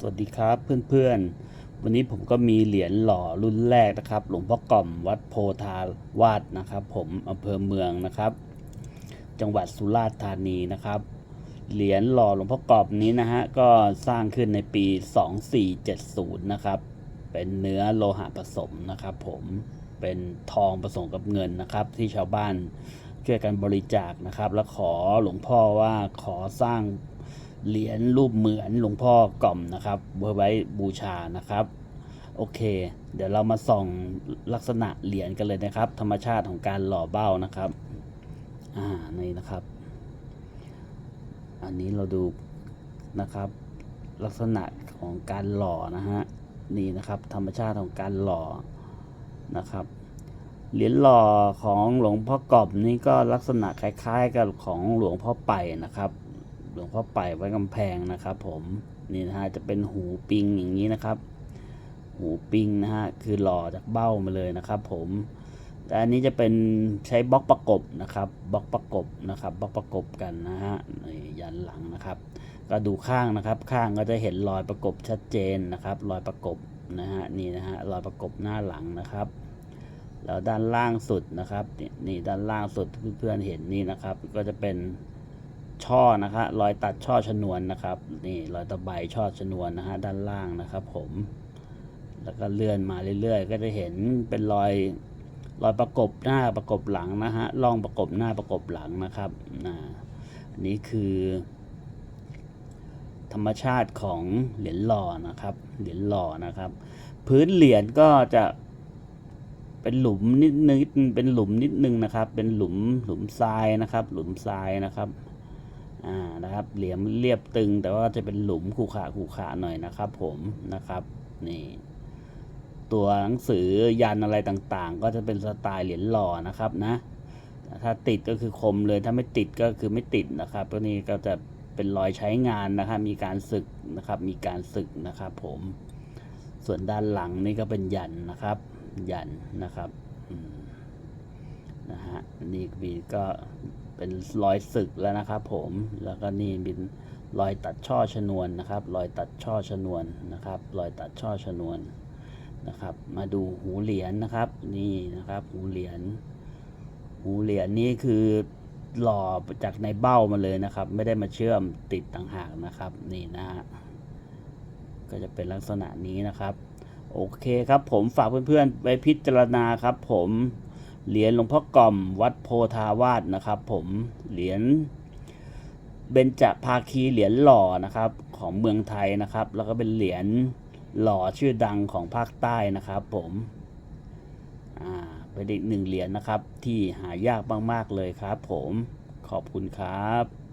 สวัสดีครับเพื่อนๆ วันนี้ผมก็มีเหรียญหล่อรุ่นแรกนะครับ หลวงพ่อกล่อมวัดโพธาวาสนะครับ ผมอำเภอเมืองนะครับ จังหวัดสุราษฎร์ธานีนะครับ เหรียญหล่อหลวงพ่อกล่อมนี้นะฮะก็สร้างขึ้นในปี 2470 นะครับ เป็นเนื้อโลหะผสมนะครับ ผมเป็นทองผสมกับเงินนะครับ ที่ชาวบ้านช่วยกันบริจาคนะครับ แล้วขอหลวงพ่อว่าขอสร้าง เหรียญรูปเหมือนหลวงพ่อกล่อมนะครับเพื่อไว้บูชานะครับ โอเค เดี๋ยวเรามาส่องลักษณะเหรียญกันเลยนะครับ ธรรมชาติของการหล่อเบ้านะครับ อ่านี่นะครับ อันนี้เราดูนะครับ ลักษณะของการหล่อนะฮะนี่นะครับ ธรรมชาติของการหล่อนะครับเหรียญหล่อของหลวงพ่อกอบนี่ก็ลักษณะคล้ายๆกับของหลวงพ่อไปนะครับ หลวงพ่อไปไว้กำแพงนะครับ ผมนี่นะฮะจะเป็นหูปิงอย่างนี้นะครับ หูปิงนะฮะคือหล่อจากเบ้ามาเลยนะครับ ผมแต่อันนี้จะเป็นใช้บล็อกประกบนะครับบล็อกประกบนะครับบล็อกประกบกันนะฮะนี่ยันหลังนะครับ ก็ดูข้างนะครับ ข้างก็จะเห็นรอยประกบชัดเจนนะครับรอยประกบนะฮะนี่นะฮะรอยประกบหน้าหลังนะครับแล้วด้านล่างสุดนะครับนี่ด้านล่างสุดเพื่อนๆเห็นนี่นะครับ ก็จะเป็น ช่อนะครับรอยตัดช่อชนวนนะครับ นี่รอยตะไบช่อชนวนนะฮะด้านล่างนะครับ ผม แล้วก็เลื่อนมาเรื่อยๆ ก็จะเห็นเป็นรอยรอยประกบหน้าประกบหลังนะฮะร่องประกบหน้าประกบหลังนะครับนะอันนี้คือ ธรรมชาติของเหรียญหล่อนะครับ เหรียญหล่อนะครับ พื้นเหรียญก็จะเป็นหลุมนิดนึงเป็นหลุมนิดนึงนะครับ เป็นหลุมหลุมทรายนะครับ หลุมทรายนะครับ อ่านะครับเหลี่ยมเรียบตึง แต่ว่าจะเป็นหลุมขูขาขูขาหน่อยนะครับ ผมนะครับนี่ตัวหนังสือยันอะไรต่างๆ ก็จะเป็นสไตล์เหรียญหล่อนะครับนะ ถ้าติดก็คือคมเลยถ้าไม่ติดก็คือไม่ติดนะครับตัวนี้ก็จะเป็นรอยใช้งานนะครับ มีการสึกนะครับ มีการสึกนะครับ ผม ส่วนด้านหลังนี่ก็เป็นยันนะครับ ยันนะครับนะฮะนี่ก็ เป็นรอยสึกแล้วนะครับผมแล้วก็นี่เป็นรอยตัดช่อชนวนนะครับ รอยตัดช่อชนวนนะครับ รอยตัดช่อชนวนนะครับ มาดูหูเหรียญนะครับ นี่นะครับ หูเหรียญหูเหรียญนี่คือหล่อจากในเบ้ามาเลยนะครับ ไม่ได้มาเชื่อมติดต่างหากนะครับ นี่นะฮะก็จะเป็นลักษณะนี้นะครับ โอเคครับผมฝากเพื่อนๆไปพิจารณาครับผม เหรียญหลวงพ่อกล่อมวัดโพธาวาสนะครับ ผมเหรียญเบญจภาคีเหรียญหล่อนะครับของเมืองไทยนะครับ แล้วก็เป็นเหรียญหล่อชื่อดังของภาคใต้นะครับ ผมอ่าเป็นอีกหนึ่งเหรียญนะครับ ที่หายากมากๆเลยครับ ผมขอบคุณครับ